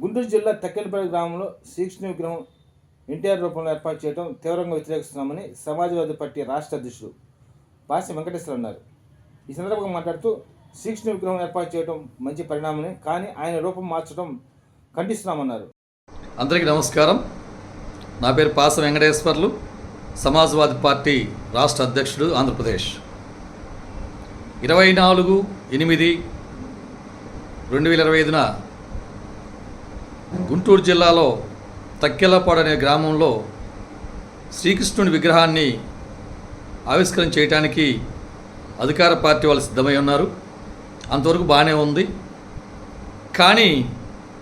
గుంటూరు జిల్లా తక్కెలపల్లి గ్రామంలో శ్రీకృష్ణ విగ్రహం ఎన్టీఆర్ రూపంలో ఏర్పాటు చేయడం తీవ్రంగా వ్యతిరేకిస్తున్నామని సమాజ్వాదీ పార్టీ రాష్ట్ర అధ్యక్షుడు బాసి వెంకటేశ్వర అన్నారు. ఈ సందర్భంగా మాట్లాడుతూ శ్రీకృష్ణ విగ్రహం ఏర్పాటు చేయడం మంచి పరిణామమే కానీ ఆయన రూపం మార్చడం ఖండిస్తున్నామన్నారు. అందరికీ నమస్కారం. నా పేరు పాస వెంకటేశ్వర్లు సమాజ్వాదీ పార్టీ రాష్ట్ర అధ్యక్షుడు ఆంధ్రప్రదేశ్. ఇరవై నాలుగు ఎనిమిది రెండు వేల ఇరవై ఐదున గుంటూరు జిల్లాలో తక్కెలపాడు అనే గ్రామంలో శ్రీకృష్ణుని విగ్రహాన్ని ఆవిష్కరణ చేయడానికి అధికార పార్టీ వాళ్ళు సిద్ధమై ఉన్నారు. అంతవరకు బాగానే ఉంది. కానీ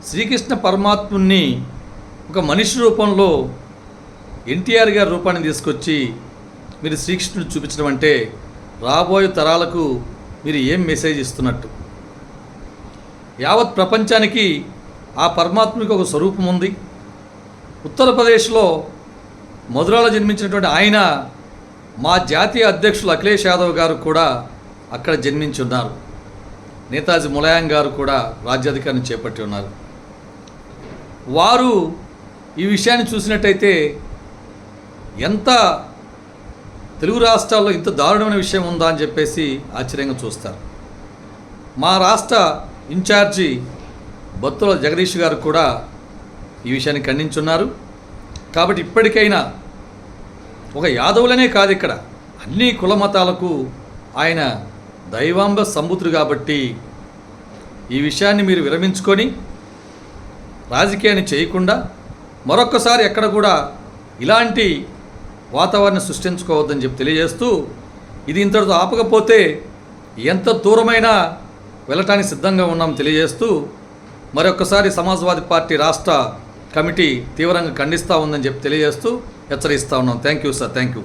శ్రీకృష్ణ పరమాత్ముని ఒక మనిషి రూపంలో ఎన్టీఆర్ గారి రూపాన్ని తీసుకొచ్చి మీరు శ్రీకృష్ణుడు చూపించడం అంటే రాబోయే తరాలకు మీరు ఏం మెసేజ్ ఇస్తున్నట్టు? యావత్ ప్రపంచానికి ఆ పరమాత్మకి ఒక స్వరూపం ఉంది. ఉత్తరప్రదేశ్లో మధురాలో జన్మించినటువంటి ఆయన మా జాతీయ అధ్యక్షులు అఖిలేష్ యాదవ్ గారు కూడా అక్కడ జన్మించి ఉన్నారు నేతాజీ ములాయం గారు కూడా రాజ్యాధికారిని చేపట్టి ఉన్నారు. వారు ఈ విషయాన్ని చూసినట్టయితే ఎంత తెలుగు రాష్ట్రాల్లో ఇంత దారుణమైన విషయం ఉందా అని చెప్పేసి ఆశ్చర్యంగా చూస్తారు. మా రాష్ట్ర ఇన్ఛార్జి బొత్తుల జగదీష్ గారు కూడా ఈ విషయాన్ని ఖండించున్నారు. కాబట్టి ఇప్పటికైనా ఒక యాదవులనే కాదు ఇక్కడ. అన్ని కుల మతాలకు ఆయన దైవాంబ సంబుతుడు కాబట్టి ఈ విషయాన్ని మీరు విరమించుకొని రాజకీయాన్ని చేయకుండా మరొక్కసారి ఎక్కడ కూడా ఇలాంటి వాతావరణం సృష్టించుకోవద్దని చెప్పి తెలియజేస్తూ ఇది ఇంతటితో ఆపకపోతే ఎంత దూరమైనా వెళ్ళటానికి సిద్ధంగా ఉన్నాం తెలియజేస్తూ మరొకసారి సమాజ్వాదీ పార్టీ రాష్ట్ర కమిటీ తీవ్రంగా ఖండిస్తూ ఉందని చెప్పి తెలియజేస్తూ హెచ్చరిస్తూ ఉన్నాం. Thank you sir thank you